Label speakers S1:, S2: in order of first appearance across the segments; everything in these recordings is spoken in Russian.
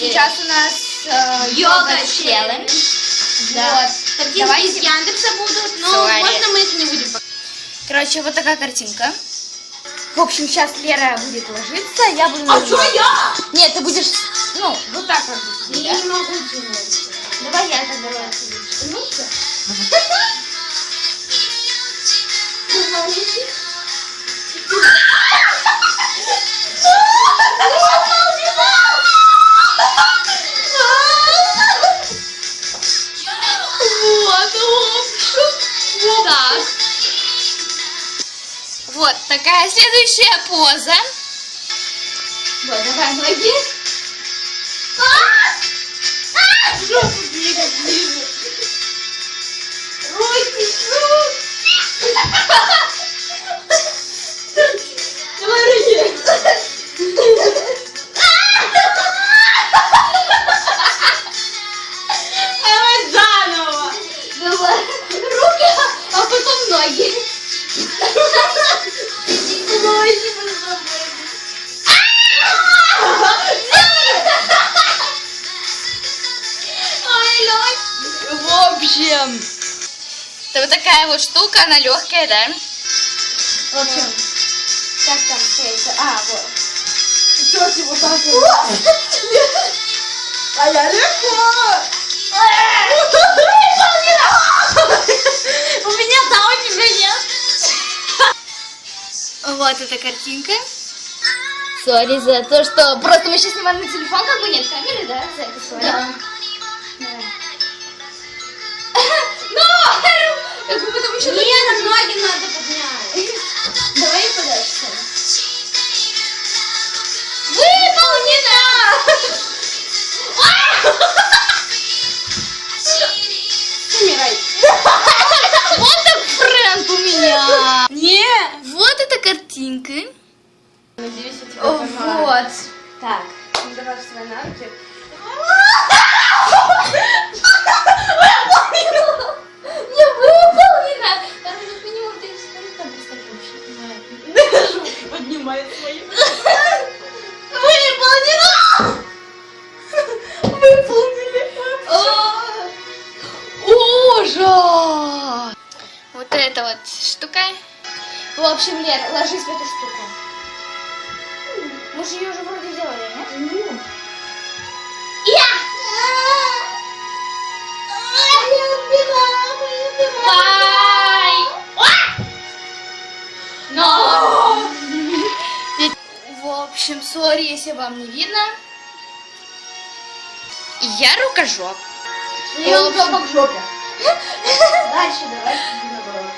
S1: сейчас у нас э,
S2: Йога
S1: челлендж.
S2: Да.
S1: Вот.
S2: Картинки
S1: Давайте.
S2: из Яндекса будут, но
S1: Sorry.
S2: можно мы их не будем.
S1: Короче, вот такая картинка. В общем, сейчас Лера будет ложиться, я буду...
S2: А
S1: нажимать.
S2: я?
S1: Нет, ты будешь, ну, вот так вот. будешь, да?
S2: не могу делать.
S1: Давай я тогда Ну, всё.
S2: Так.
S1: Вот такая следующая поза. Вот, давай ноги.
S2: Двигать ближе. Руки, руки.
S1: Потом ноги.
S2: Ноги мы забыли. Ой, ноги.
S1: В общем. Это вот такая вот штука, она легкая, да? В общем, как там стоит? А, вот.
S2: Тётя вот так вот. А я легко.
S1: Вот эта картинка. Сори за то, что просто мы сейчас снимаем на телефон, как бы нет камеры, да? За это сори.
S2: Да. Ну,
S1: Как бы потому что...
S2: Нет, ноги надо
S1: Так.
S2: Ну, давай вставай на руки.
S1: Не выполнено. Там как минимум ты секунд там представь вообще.
S2: Поднимай свои.
S1: Выполнено!
S2: Выполнили.
S1: Ужас! Вот эта вот штука. В общем, Лер, ложись в эту штуку. Мы же ее уже вроде делали, нет? Ай! Но! В общем, сори, если вам не видно. Я рукожоп.
S2: Я как в жопе. Дальше давай.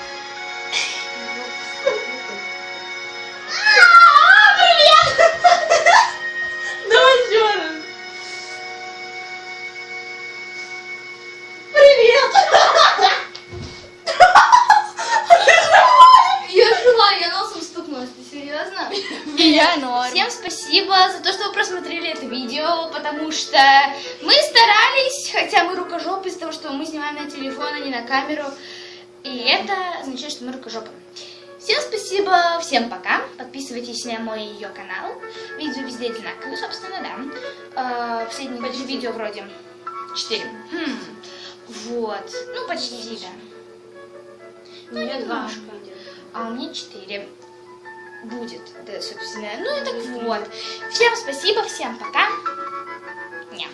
S2: Я норм.
S1: Всем спасибо за то, что вы просмотрели это видео, потому что мы старались, хотя мы рукожопы из-за того, что мы снимаем на телефон, а не на камеру. И это означает, что мы рукожопы. Всем спасибо, всем пока. Подписывайтесь на мой ее канал. Видео везде одинаковые, собственно, да. Э, Последнее же видео вроде 4. Хм. Вот. Ну, почти, да.
S2: У меня два.
S1: немножко. А у меня 4 будет, да, собственно. Ну и так вот. Всем спасибо, всем пока. Ня.